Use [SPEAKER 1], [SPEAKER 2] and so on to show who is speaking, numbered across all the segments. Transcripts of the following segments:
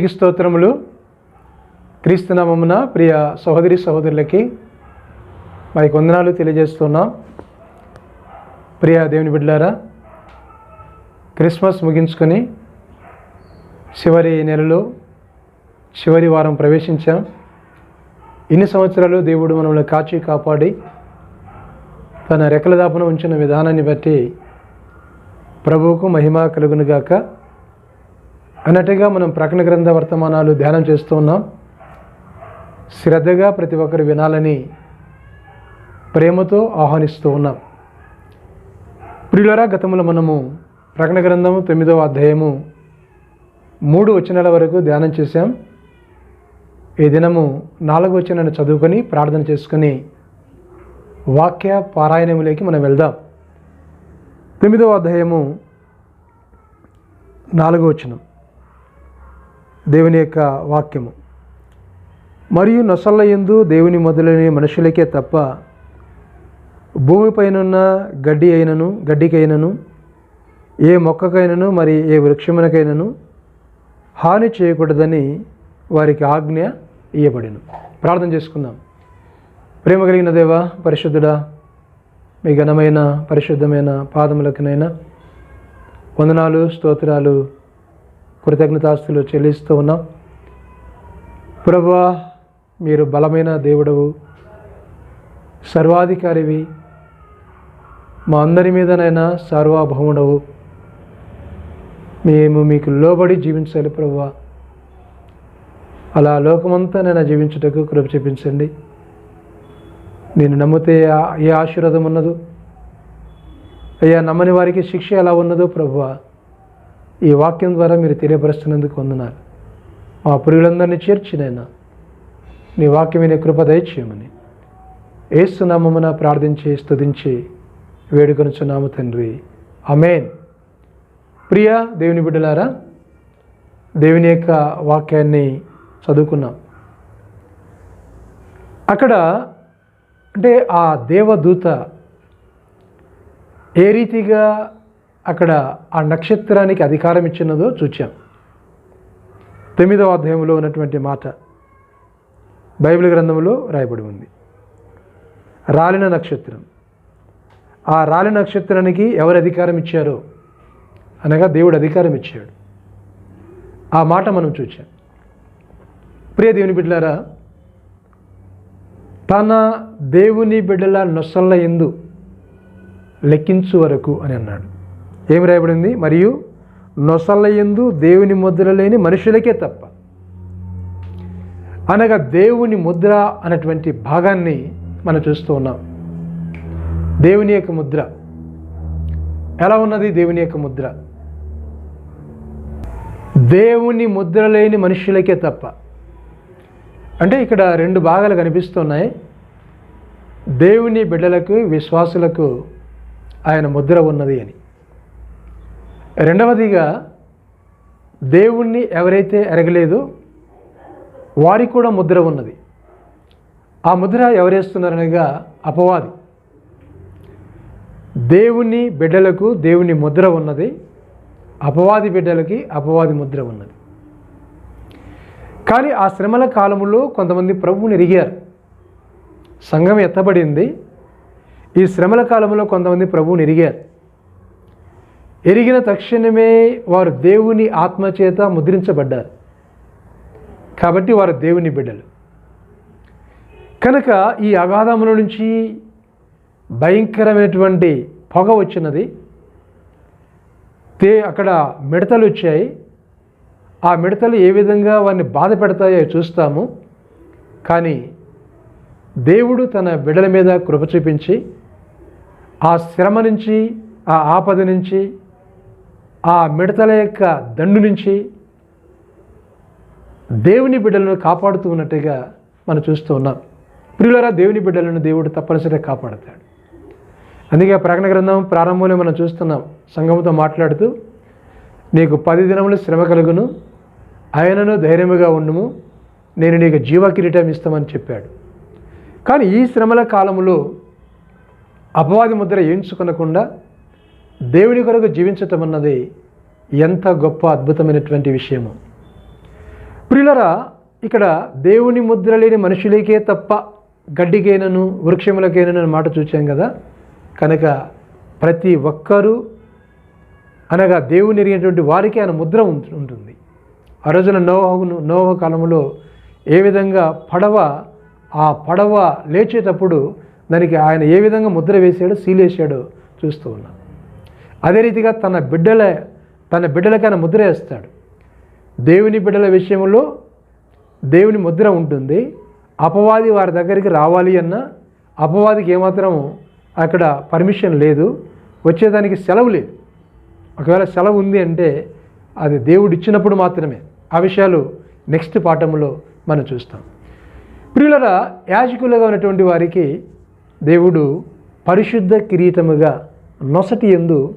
[SPEAKER 1] దేవునికి స్తోత్రములు. క్రీస్తునామమున ప్రియ సహోదరి సహోదరులకి మరి వందనాలు తెలియజేస్తున్నాం. ప్రియ దేవుని బిడ్డారా క్రిస్మస్ ముగించుకొని చివరి నెలలో చివరి వారం ప్రవేశించాం. ఇన్ని సంవత్సరాలు దేవుడు మనల్ని కాచి కాపాడి తన రెక్కల దాపున ఉంచిన విధానాన్ని బట్టి ప్రభువుకు మహిమ కలుగునుగాక. అన్నట్టుగా మనం ప్రకటన గ్రంథ వర్తమానాలు ధ్యానం చేస్తూ ఉన్నాం. శ్రద్ధగా ప్రతి ఒక్కరు వినాలని ప్రేమతో ఆహ్వానిస్తూ ఉన్నాం. ప్రియులరా గతంలో మనము ప్రకటన గ్రంథము తొమ్మిదవ అధ్యాయము మూడు వచనాల వరకు ధ్యానం చేశాం. ఈ దినము నాలుగు వచనాన్ని చదువుకొని ప్రార్థన చేసుకుని వాక్య పారాయణములోకి మనం వెళ్దాం. తొమ్మిదవ అధ్యాయము నాలుగో వచనం. దేవుని యొక్క వాక్యము. మరియు నొసల్ల ఎందు దేవుని మొదలైన మనుషులకే తప్ప భూమిపైనున్న గడ్డి అయినను గడ్డికైనను ఏ మొక్కకైనను మరి ఏ వృక్షమునకైనను హాని చేయకూడదని వారికి ఆజ్ఞ ఇయ్యబడిను. ప్రార్థన చేసుకుందాం. ప్రేమ కలిగిన దేవ పరిశుద్ధుడా మీ ఘనమైన పరిశుద్ధమైన పాదములకునైనా వందనాలు స్తోత్రాలు కృతజ్ఞతాస్తులు చెల్లిస్తూ ఉన్నాం. ప్రభా మీరు బలమైన దేవుడవు సర్వాధికారివి మా అందరి మీదనైనా సార్వభౌముడవు. మేము మీకు లోబడి జీవించాలి ప్రభా అలా లోకమంతా నేను జీవించుటకు కృప చూపించండి. నేను నమ్మితే ఏ ఆశీర్వాదం ఉన్నదో. అయ్యా నమ్మని వారికి శిక్ష ఎలా ఉన్నదో ప్రభువా. ఈ వాక్యం ద్వారా మీరు తెలియపరుస్తున్నందుకు వందనాలు. మా పురుగులందరినీ చేర్చినైనా నీ వాక్యమైన కృప దయచేయమని. ఏసునామమున ప్రార్థించి స్తుతించి వేడుకొనుచున్నాము తండ్రి. అమేన్ ప్రియ దేవుని బిడ్డలారా దేవుని యొక్క వాక్యాన్ని చదువుకున్నాం. అక్కడ అంటే ఆ దేవదూత ఏ రీతిగా అక్కడ ఆ నక్షత్రానికి అధికారం ఇచ్చినదో చూచాం. తొమ్మిదవ అధ్యాయంలో ఉన్నటువంటి మాట బైబిల్ గ్రంథంలో రాయబడి ఉంది. రాలిన నక్షత్రం. ఆ రాలిన నక్షత్రానికి ఎవరు అధికారం ఇచ్చారో? అనగా దేవుడు అధికారం ఇచ్చాడు. ఆ మాట మనం చూచాం. ప్రియ దేవుని బిడ్డలారా తన దేవుని బిడ్డల నొసల్ల ఎందు లెక్కించు వరకు అని అన్నాడు. ఏమి రాయబడింది? మరియు నొసలయందు దేవుని ముద్ర లేని మనుషులకే తప్ప. అనగా దేవుని ముద్ర అన్నటువంటి భాగాన్ని మనం చూస్తూ ఉన్నాం. దేవుని యొక్క ముద్ర. ఎలా ఉన్నది దేవుని యొక్క ముద్ర? దేవుని ముద్ర లేని మనుషులకే తప్ప. అంటే ఇక్కడ రెండు భాగాలు కనిపిస్తున్నాయి. దేవుని బిడ్డలకు విశ్వాసులకు ఆయన ముద్ర ఉన్నది అని. రెండవదిగా దేవుణ్ణి ఎవరైతే ఎరగలేదో వారికి కూడా ముద్ర ఉన్నది. ఆ ముద్ర ఎవరేస్తున్నారనగా అపవాది. దేవుని బిడ్డలకు దేవుని ముద్ర ఉన్నది అపవాది బిడ్డలకి అపవాది ముద్ర ఉన్నది. కానీ ఆ శ్రమల కాలంలో కొంతమంది ప్రభువుని ఎరిగారు. సంఘం ఎత్తబడింది. ఈ శ్రమల కాలంలో కొంతమంది ప్రభువుని ఎరిగారు. ఎరిగిన తక్షణమే వారు దేవుని ఆత్మచేత ముద్రించబడ్డారు. కాబట్టి వారు దేవుని బిడ్డలు. కనుక ఈ అగాధముల నుంచి భయంకరమైనటువంటి పొగ వచ్చినది. తే అక్కడ మిడతలు వచ్చాయి. ఆ మిడతలు ఏ విధంగా వారిని బాధ పెడతాయో చూస్తాము. కానీ దేవుడు తన బిడ్డల మీద కృప చూపించి ఆ శ్రమ నుంచి ఆ ఆపద నుంచి ఆ మిడతల యొక్క దండు నుంచి దేవుని బిడ్డలను కాపాడుతూ ఉన్నట్టుగా మనం చూస్తూ ఉన్నాం. ప్రియులరా దేవుని బిడ్డలను దేవుడు తప్పనిసరిగా కాపాడుతాడు. అందుకే ప్రకటన గ్రంథం ప్రారంభంలో మనం చూస్తున్నాం. సంఘంతో మాట్లాడుతూ నీకు పది దినములు శ్రమ కలుగును ఆయనను ధైర్యముగా ఉండము నేను నీకు జీవ కిరీటం ఇస్తామని చెప్పాడు. కానీ ఈ శ్రమల కాలంలో అపవాది ముద్ర ఏంచుకునకుండా దేవుని కొరకు జీవించటం అన్నది ఎంత గొప్ప అద్భుతమైనటువంటి విషయము. ప్రిలరా ఇక్కడ దేవుని ముద్ర లేని మనుషులకే తప్ప గడ్డికైనను వృక్షములకైనను మాట చూచాం కదా. కనుక ప్రతి ఒక్కరూ అనగా దేవుని ఎరిగినటువంటి వారికి ఆయన ముద్ర ఉం- ఉంటుంది. ఆ రోజున నోహను నోహ కాలంలో ఏ విధంగా పడవ ఆ పడవ లేచేటప్పుడు దానికి ఆయన ఏ విధంగా ముద్ర వేసాడో సీలేసాడో చూస్తూ ఉన్నాం. అదే రీతిగా తన బిడ్డల తన బిడ్డలకైనా ముద్ర వేస్తాడు. దేవుని బిడ్డల విషయంలో దేవుని ముద్ర ఉంటుంది. అపవాది వారి దగ్గరికి రావాలి అన్న అపవాదికి ఏమాత్రం అక్కడ పర్మిషన్ లేదు. వచ్చేదానికి సెలవు లేదు. ఒకవేళ సెలవు ఉంది అంటే అది దేవుడు ఇచ్చినప్పుడు మాత్రమే. ఆ విషయాలు నెక్స్ట్ పాఠంలో మనం చూస్తాం. ప్రియులరా యాజకులుగా ఉన్నటువంటి వారికి దేవుడు పరిశుద్ధ కిరీటముగా నొసటి ఎందు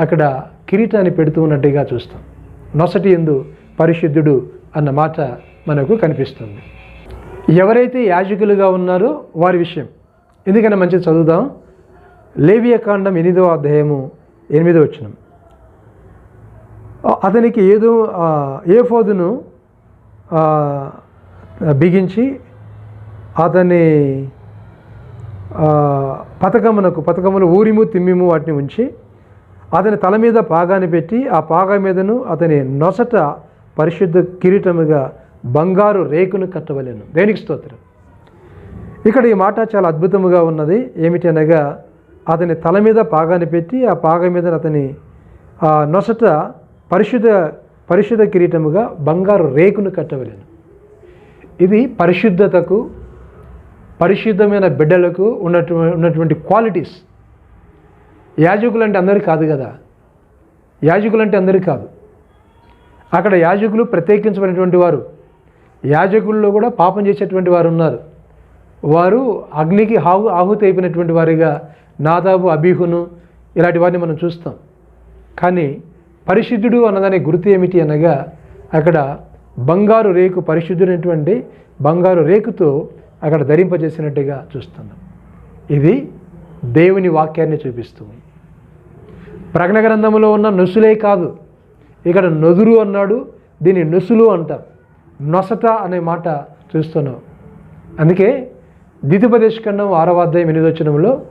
[SPEAKER 1] అక్కడ కిరీటాన్ని పెడుతూ ఉన్నట్టుగా చూస్తాం. నొసటి ఎందు పరిశుద్ధుడు అన్న మాట మనకు కనిపిస్తుంది. ఎవరైతే యాజకులుగా ఉన్నారో వారి విషయం. ఎందుకన్నా మంచిగా చదువుదాం. లేవియకాండం ఎనిమిదవ అధ్యాయము ఎనిమిదో వచ్చినం అతనికి ఏదో ఏ ఫోదును బిగించి అతని పథకమునకు పథకములు ఊరిము తిమ్మిము వాటిని ఉంచి అతని తల మీద పాగాని పెట్టి ఆ పాగా మీదను అతని నొసట పరిశుద్ధ కిరీటముగా బంగారు రేకును కట్టవలేను. దేనికి స్తోత్రం? ఇక్కడ ఈ మాట చాలా అద్భుతముగా ఉన్నది. ఏమిటి అనగా అతని తల మీద పాగాని పెట్టి ఆ పాగ మీద అతని ఆ నొసట పరిశుద్ధ పరిశుద్ధ కిరీటముగా బంగారు రేకును కట్టవలేను. ఇది పరిశుద్ధతకు పరిశుద్ధమైన బిడ్డలకు ఉన్నటువంటి ఉన్నటువంటి క్వాలిటీస్ యాజకులు అంటే అందరికీ కాదు కదా? యాజకులు అంటే అందరికీ కాదు. అక్కడ యాజకులు ప్రత్యేకించబడినటువంటి వారు. యాజకుల్లో కూడా పాపం చేసేటువంటి వారు ఉన్నారు. వారు అగ్నికి ఆహు ఆహుతి అయిపోయినటువంటి వారిగా నాదాబు అబీహును ఇలాంటి వారిని మనం చూస్తాం. కానీ పరిశుద్ధుడు అన్నదానికి గుర్తు ఏమిటి అనగా అక్కడ బంగారు రేకు పరిశుద్ధుడైనటువంటి బంగారు రేకుతో అక్కడ ధరింపజేసినట్టుగా చూస్తున్నాం. ఇది దేవుని వాక్యాన్ని చూపిస్తుంది. ప్రకటన గ్రంథంలో ఉన్న నొసులే కాదు. ఇక్కడ నొదురు అన్నాడు దీన్ని నొసులు అంటారు నొసట అనే మాట చూస్తున్నాం. అందుకే ద్వితిపదేశ ఖండం ఆరవ అధ్యాయం ఎనిమిదొచ్చనంలో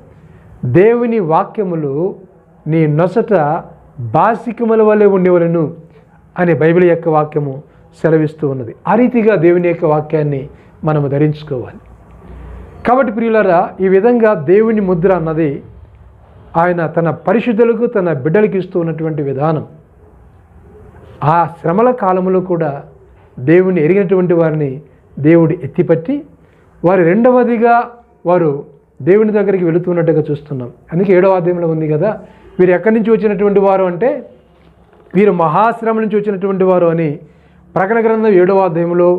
[SPEAKER 1] దేవుని వాక్యములు నీ నొసట బాసికముల వలె ఉండేవలను అనే బైబిల్ యొక్క వాక్యము సెలవిస్తూ ఉన్నది. ఆ రీతిగా దేవుని యొక్క వాక్యాన్ని మనము ధరించుకోవాలి. కాబట్టి ప్రియులరా ఈ విధంగా దేవుని ముద్ర అన్నది ఆయన తన పరిశుద్ధులకు తన బిడ్డలకు ఇస్తూ ఉన్నటువంటి విధానం. ఆ శ్రమల కాలంలో కూడా దేవుని ఎరిగినటువంటి వారిని దేవుడు ఎత్తిపట్టి వారి రెండవదిగా వారు దేవుని దగ్గరికి వెళుతున్నట్టుగా చూస్తున్నాం. అందుకే ఏడవ అధ్యాయంలో ఉంది కదా వీరు ఎక్కడి నుంచి వచ్చినటువంటి వారు అంటే వీరు మహాశ్రమ నుంచి వచ్చినటువంటి వారు అని ప్రకటన గ్రంథం ఏడవ అధ్యాయంలో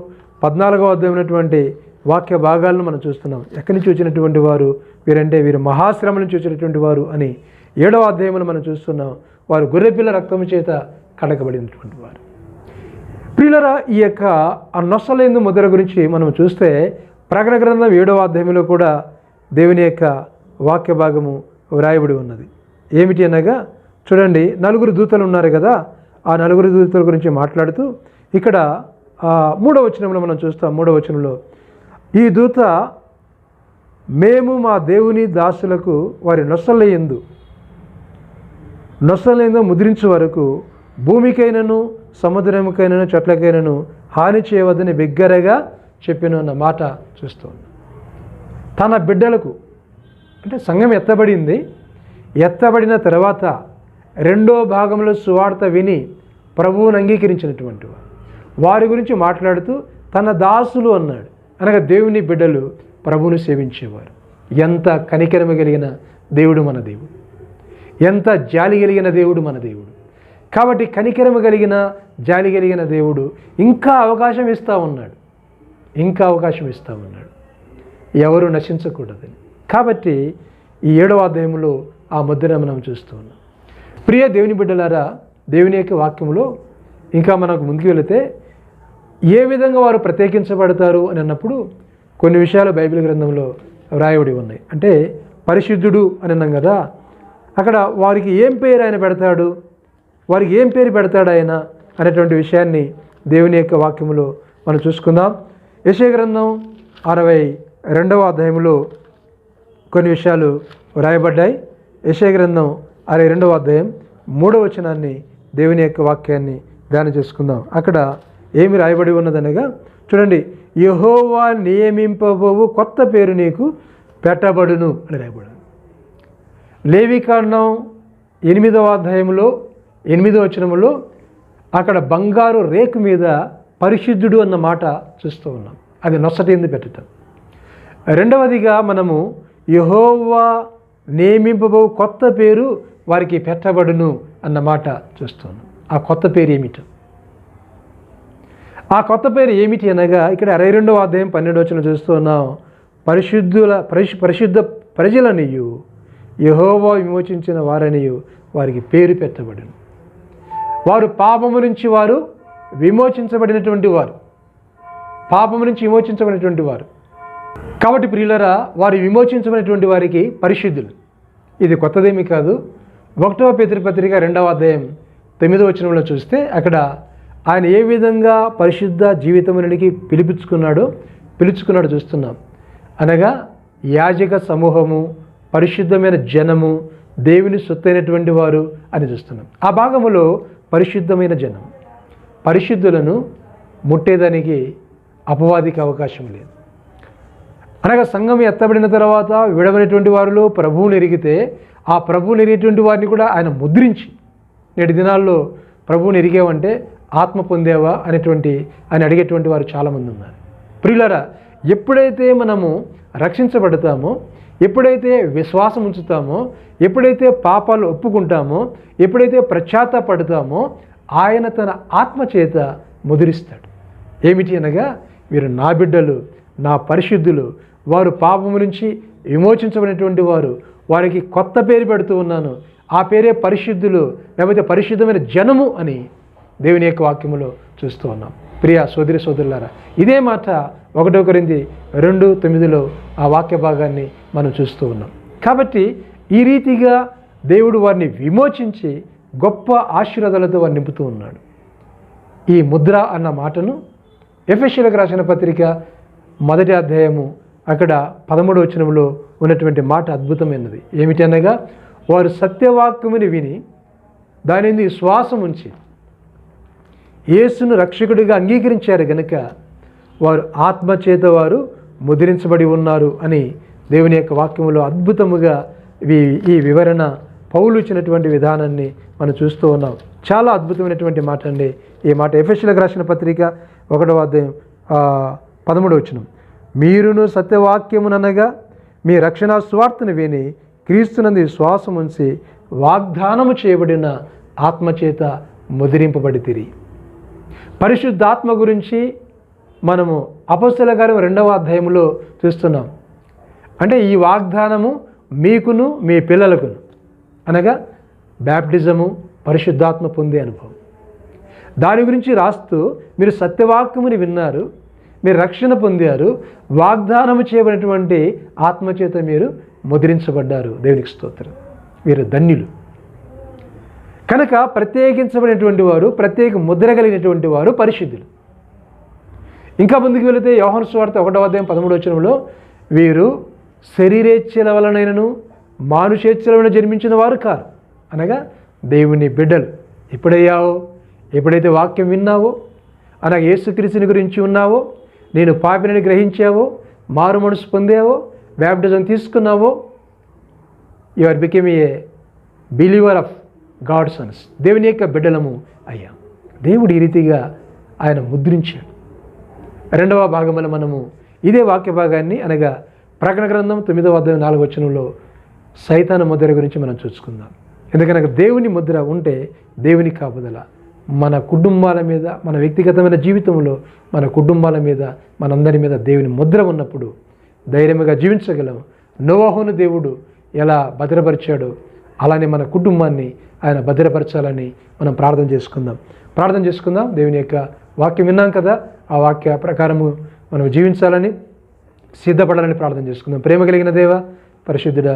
[SPEAKER 1] పద్నాలుగవ అధ్యాయం ఉన్నటువంటి వాక్య భాగాలను మనం చూస్తున్నాం. ఎక్కడి నుంచి వచ్చినటువంటి వారు? వీరంటే వీరు మహాశ్రమ నుంచి వచ్చినటువంటి వారు అని ఏడవ అధ్యాయంలో మనం చూస్తున్నాం. వారు గొర్రెపిల్ల రక్తము చేత కడగబడినటువంటి వారు. ప్రియులరా ఈ యొక్క ఆ నొసలేందు ముద్ర గురించి మనం చూస్తే ప్రకటన గ్రంథం ఏడవ అధ్యాయంలో కూడా దేవుని యొక్క వాక్య భాగము వ్రాయబడి ఉన్నది. ఏమిటి అనగా చూడండి నలుగురు దూతలు ఉన్నారు కదా ఆ నలుగురు దూతల గురించి మాట్లాడుతూ ఇక్కడ ఆ, మూడవ వచనంలో మనం చూస్తాం. మూడవ వచనంలో ఈ దూత మేము మా దేవుని దాసులకు వారి నొసలయందు నొసలేందో ముద్రించే వరకు భూమికైనను సముద్రముకైనను చెట్లకైనను హాని చేయవద్దని బిగ్గరగా చెప్పినన్న మాట చూస్తూ తన బిడ్డలకు అంటే సంఘం ఎత్తబడింది. ఎత్తబడిన తర్వాత రెండో భాగంలో సువార్త విని ప్రభువుని అంగీకరించినటువంటి వారి గురించి మాట్లాడుతూ తన దాసులు అన్నాడు. అనగా దేవుని బిడ్డలు ప్రభువును సేవించేవారు. ఎంత కనికరమ కలిగిన దేవుడు మన దేవుడు. ఎంత జాలి కలిగిన దేవుడు మన దేవుడు. కాబట్టి కనికరమ కలిగిన జాలి కలిగిన దేవుడు ఇంకా అవకాశం ఇస్తూ ఉన్నాడు. ఇంకా అవకాశం ఇస్తూ ఉన్నాడు. ఎవరు నశించకూడదని. కాబట్టి ఈ ఏడవ అధ్యాయంలో ఆ ముద్ర మనం చూస్తూ ఉన్నాం. ప్రియ దేవుని బిడ్డలారా దేవుని యొక్క వాక్యంలో ఇంకా మనకు ముందుకు వెళితే ఏ విధంగా వారు ప్రత్యేకించబడతారు అని అన్నప్పుడు కొన్ని విషయాలు బైబిల్ గ్రంథంలో వ్రాయబడి ఉన్నాయి. అంటే పరిశుద్ధుడు అని అన్నాం కదా అక్కడ వారికి ఏం పేరు ఆయన పెడతాడు వారికి ఏం పేరు పెడతాడు ఆయన అనేటువంటి విషయాన్ని దేవుని యొక్క వాక్యములో మనం చూసుకుందాం. యశయ గ్రంథం అరవై రెండవ అధ్యాయంలో కొన్ని విషయాలు వ్రాయబడ్డాయి. యశయ గ్రంథం అరవై రెండవ అధ్యాయం మూడవ వచనాన్ని దేవుని యొక్క వాక్యాన్ని ధ్యానం చేసుకుందాం. అక్కడ ఏమి రాయబడి ఉన్నదనగా చూడండి యహోవా నియమింపబోవు కొత్త పేరు నీకు పెట్టబడును అని రాయబడి లేవికాండం ఎనిమిదవ అధ్యాయంలో ఎనిమిదవ వచనములో అక్కడ బంగారు రేకు మీద పరిశుద్ధుడు అన్న మాట చూస్తూ ఉన్నాం. అది నొసటింది పెట్టడం? రెండవదిగా మనము యహోవా నియమింపబో కొత్త పేరు వారికి పెట్టబడును అన్న మాట చూస్తున్నాం ఆ కొత్త పేరు ఏమిటో? ఆ కొత్త పేరు ఏమిటి అనగా ఇక్కడ అరవై రెండవ అధ్యాయం పన్నెండు వచ్చిన చూస్తూ పరిశుద్ధుల పరిశు పరిశుద్ధ ప్రజలనియు యహోవా విమోచించిన వారనియు వారికి పేరు పెట్టబడును. వారు పాపము నుంచి వారు విమోచించబడినటువంటి వారు. పాపము నుంచి విమోచించబడినటువంటి వారు. కాబట్టి ప్రియులరా వారు విమోచించబడినటువంటి వారికి పరిశుద్ధులు. ఇది కొత్తదేమీ కాదు. ఒకటవ పితృపత్రిక రెండవ అధ్యాయం తొమ్మిదవ వచనంలో చూస్తే అక్కడ ఆయన ఏ విధంగా పరిశుద్ధ జీవితమునికి పిలిపించుకున్నాడో పిలుచుకున్నాడు చూస్తున్నాం. అనగా యాజక సమూహము పరిశుద్ధమైన జనము దేవుని సొత్తైనటువంటి వారు అని చూస్తున్నాం. ఆ భాగములో పరిశుద్ధమైన జనం. పరిశుద్ధులను ముట్టేదానికి అపవాదికి అవకాశం లేదు. అనగా సంఘం ఎత్తబడిన తర్వాత విడవనటువంటి వారిలో ప్రభువుని ఎరిగితే ఆ ప్రభువుని ఎరిగేటువంటి వారిని కూడా ఆయన ముద్రించి నేటి దినాల్లో ప్రభువుని ఎరిగేవంటే ఆత్మ పొందేవా అనేటువంటి అని అడిగేటువంటి వారు చాలామంది ఉన్నారు. ప్రియులరా ఎప్పుడైతే మనము రక్షించబడతామో ఎప్పుడైతే విశ్వాసం ఉంచుతామో ఎప్పుడైతే పాపాలు ఒప్పుకుంటామో ఎప్పుడైతే పడతామో ఆయన తన ఆత్మ చేత ముదిరిస్తాడు. ఏమిటి అనగా వీరు నా బిడ్డలు నా పరిశుద్ధులు వారు పాపము నుంచి విమోచించబడినటువంటి వారు వారికి కొత్త పేరు పెడుతూ ఉన్నాను. ఆ పేరే పరిశుద్ధులు లేకపోతే పరిశుద్ధమైన జనము అని దేవుని యొక్క వాక్యములో చూస్తూ ఉన్నాం. ప్రియ సోదరి సోదరులారా ఇదే మాట ఒకటో కొరింది రెండు తొమ్మిదిలో ఆ వాక్య భాగాన్ని మనం చూస్తూ ఉన్నాం. కాబట్టి ఈ రీతిగా దేవుడు వారిని విమోచించి గొప్ప ఆశీర్వాదాలతో వారిని నింపుతూ ఉన్నాడు. ఈ ముద్ర అన్న మాటను ఎఫ్ఎస్సీలకు రాసిన పత్రిక మొదటి అధ్యాయము అక్కడ పదమూడు వచనంలో ఉన్నటువంటి మాట అద్భుతమైనది. ఏమిటనగా వారు సత్యవాక్యముని విని దానిని శ్వాసం ఉంచి యేసును రక్షకుడిగా అంగీకరించారు గనుక వారు ఆత్మచేత వారు ముద్రించబడి ఉన్నారు అని దేవుని యొక్క వాక్యములో అద్భుతముగా ఈ ఈ వివరణ పౌలు ఇచ్చినటువంటి విధానాన్ని మనం చూస్తూ ఉన్నాం. చాలా అద్భుతమైనటువంటి మాట అండి. ఈ మాట ఎఫ్ఎస్సీలకు రాసిన పత్రిక ఒకటో అధ్యాయం పదమూడు వచ్చిన మీరును సత్యవాక్యముననగా మీ రక్షణ స్వార్థను విని క్రీస్తునంది శ్వాసం ఉంచి వాగ్దానము చేయబడిన ఆత్మచేత ముదిరింపబడి తిరిగి పరిశుద్ధాత్మ గురించి మనము అపస్తుల గారి రెండవ అధ్యాయంలో చూస్తున్నాం. అంటే ఈ వాగ్దానము మీకును మీ పిల్లలకును. అనగా బ్యాప్టిజము పరిశుద్ధాత్మ పొందే అనుభవం. దాని గురించి రాస్తూ మీరు సత్యవాక్యముని విన్నారు మీరు రక్షణ పొందారు వాగ్దానము చేయబడినటువంటి ఆత్మచేత మీరు ముద్రించబడ్డారు. దేవునికి స్తోత్రం. మీరు ధన్యులు. కనుక ప్రత్యేకించబడినటువంటి వారు ప్రత్యేక ముద్ర కలిగినటువంటి వారు పరిశుద్ధులు. ఇంకా ముందుకు వెళితే యోహన్ స్వార్థ ఒకటో అధ్యాయం పదమూడు వచనంలో వీరు శరీరేచ్ఛల వలనైనను మానుషేచ్ఛల వలన జన్మించిన వారు కారు. అనగా దేవుని బిడ్డలు ఎప్పుడయ్యావో ఎప్పుడైతే వాక్యం విన్నావో అనగా యేసుక్రీస్తుని గురించి ఉన్నావో నేను పాపినని గ్రహించావో మారు మనసు పొందావో baptism తీసుకున్నావో you are become a believer of God sons దేవుని యొక్క బిడ్డలము అయ్యా. దేవుడు ఈ రీతిగా ఆయన ముద్రించాడు. రెండవ భాగంలో మనము ఇదే వాక్య భాగాన్ని అనగా ప్రకటన గ్రంథం తొమ్మిదవ అధ్యాయం నాలుగు వచనంలో సైతాన ముద్ర గురించి మనం చూసుకుందాం. ఎందుకనగా దేవుని ముద్ర ఉంటే దేవుని కాపుదల. మన కుటుంబాల మీద మన వ్యక్తిగతమైన జీవితంలో మన కుటుంబాల మీద మనందరి మీద దేవుని ముద్ర ఉన్నప్పుడు ధైర్యంగా జీవించగలం. నోవాహోను దేవుడు ఎలా భద్రపరిచాడో అలానే మన కుటుంబాన్ని ఆయన భద్రపరచాలని మనం ప్రార్థన చేసుకుందాం. ప్రార్థన చేసుకుందాం. దేవుని యొక్క వాక్యం విన్నాం కదా? ఆ వాక్య ప్రకారము మనం జీవించాలని సిద్ధపడాలని ప్రార్థన చేసుకుందాం. ప్రేమ కలిగిన దేవ పరిశుద్ధుడ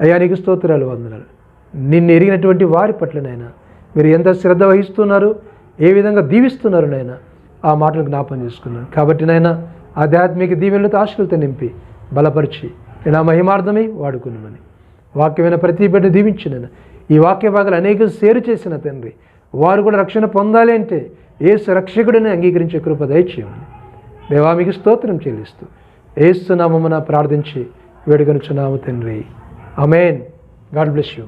[SPEAKER 1] అయ్యా నీకు స్తోత్రాలు వందనాలు. నిన్ను ఎరిగినటువంటి వారి పట్ల నాయన మీరు ఎంత శ్రద్ధ వహిస్తున్నారు ఏ విధంగా దీవిస్తున్నారు నాయన ఆ మాటలు జ్ఞాపం చేసుకున్నాను కాబట్టి నాయన ఆధ్యాత్మిక దీవెనలతో ఆశలతో నింపి బలపరిచి నా మహిమార్థమే మహిమార్థమై వాడుకున్నామని. వాక్యమైన ప్రతి బిడ్డ దీవించిన ఈ వాక్య భాగాలు అనేక సేరు చేసిన తండ్రి. వారు కూడా రక్షణ పొందాలి అంటే ఏసు రక్షకుడిని అంగీకరించే కృప దయచేయండి. దేవా మీకు స్తోత్రం చెల్లిస్తూ నామమున ప్రార్థించి వేడుకనుచున్నాము తండ్రి. Amen God bless you.